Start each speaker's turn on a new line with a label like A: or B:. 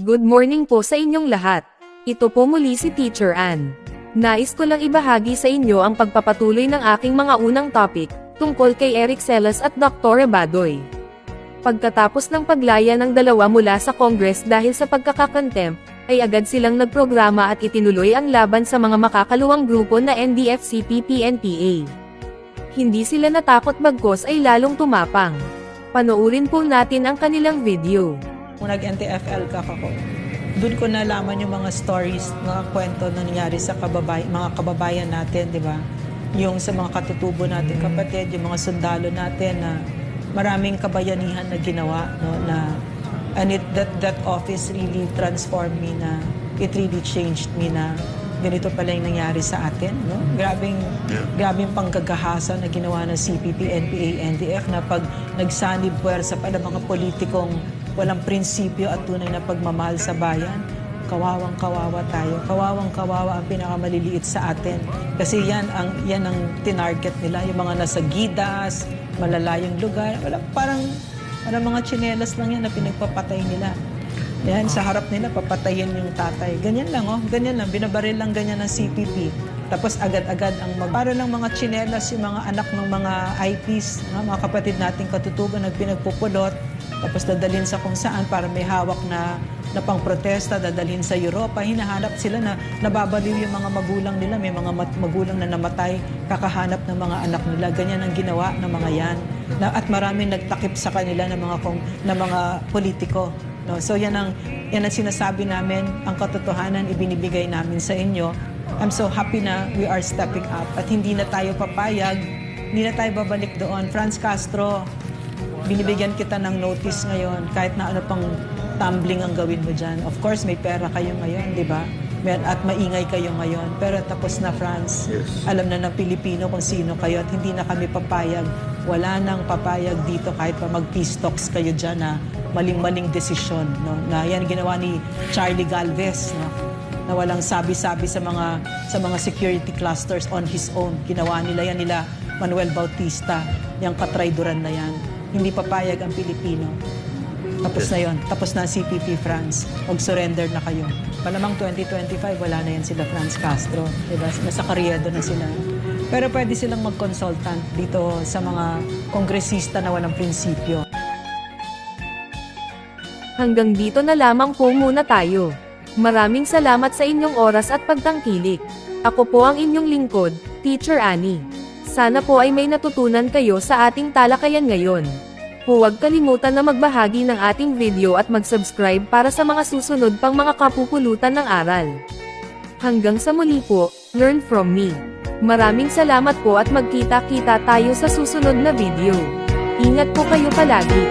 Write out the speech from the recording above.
A: Good morning po sa inyong lahat. Ito po muli si Teacher Ann. Nais ko lang ibahagi sa inyo ang pagpapatuloy ng aking mga unang topic, tungkol kay Eric Celas at Dr. Badoy. Pagkatapos ng paglaya ng dalawa mula sa Congress dahil sa pagkakakontempt, ay agad silang nagprograma at itinuloy ang laban sa mga makakaluwang grupo na NDFCP-PNPA. Hindi sila natakot bagkos ay lalong tumapang. Panoorin po natin ang kanilang video.
B: Kung nag-NTFL ka ako, doon ko nalaman yung mga stories, mga kwento na nangyari sa kababay, mga kababayan natin, di ba? Yung sa mga katutubo natin, kapatid, yung mga sundalo natin na maraming kabayanihan na ginawa, no, na and it, that, that office really transformed me na it really changed me na ganito pala yung nangyari sa atin. No? Grabing, grabing panggagahasa na ginawa ng CPP, NPA, NDF na pag nagsanib puwersa pala mga politikong walang prinsipyo at tunay na pagmamahal sa bayan, kawawang kawawa tayo. Kawawang kawawa ang pinakamaliliit sa atin. Kasi yan ang, yan ang tinarget nila, yung mga nasa gidas, malalayong lugar. Wala, parang, parang mga tsinelas lang yan na pinagpapatay nila. Yan, sa harap nila, papatayin yung tatay. Ganyan lang, oh. Ganyan lang. Binabaril lang ganyan ng CPP. Tapos agad-agad ang mag... Para lang mga tsinelas, yung mga anak ng mga IPs, mga, kapatid nating katutuban, nagpinagpupulot. Tapos dadalhin sa kung saan para may hawak na na pang protesta, dadalhin sa Europa, hinahanap sila na nababaliw yung mga magulang nila. May mga magulang na namatay, kakahanap ng mga anak nila. Ganyan ang ginawa ng mga yan. Na, at maraming nagtakip sa kanila ng mga, kong, ng mga politiko. No? So yan ang, yan ang sinasabi namin, ang katotohanan ibinibigay namin sa inyo. I'm so happy na we are stepping up at hindi na tayo papayag, hindi na tayo babalik doon. Franz Castro, binibigyan kita ng notice ngayon kahit na ano pang tumbling ang gawin mo dyan. Of course, may pera kayo ngayon, di ba? At maingay kayo ngayon. Pero tapos na, France. Alam na ng Pilipino kung sino kayo at hindi na kami papayag. Wala nang papayag dito kahit pa mag-peace talks kayo dyan na maling-maling desisyon. No? Na yan ginawa ni Charlie Galvez. No? na walang sabi-sabi sa mga sa mga security clusters on his own. Ginawa nila yan nila Manuel Bautista, yung katrayduran na yan. Hindi papayag ang Pilipino. Tapos na yon, tapos na CPP France. Mag-surrender na kayo. Malamang 2025, wala na yan sila Franz Castro. Diba? Nasa karyedo na sila. Pero pwede silang mag-consultant dito sa mga kongresista na walang prinsipyo.
A: Hanggang dito na lamang po muna tayo. Maraming salamat sa inyong oras at pagtangkilik. Ako po ang inyong lingkod, Teacher Annie. Sana po ay may natutunan kayo sa ating talakayan ngayon. Huwag kalimutan na magbahagi ng ating video at mag-subscribe para sa mga susunod pang mga kapupulutan ng aral. Hanggang sa muli po, learn from me. Maraming salamat po at magkita-kita tayo sa susunod na video. Ingat po kayo palagi.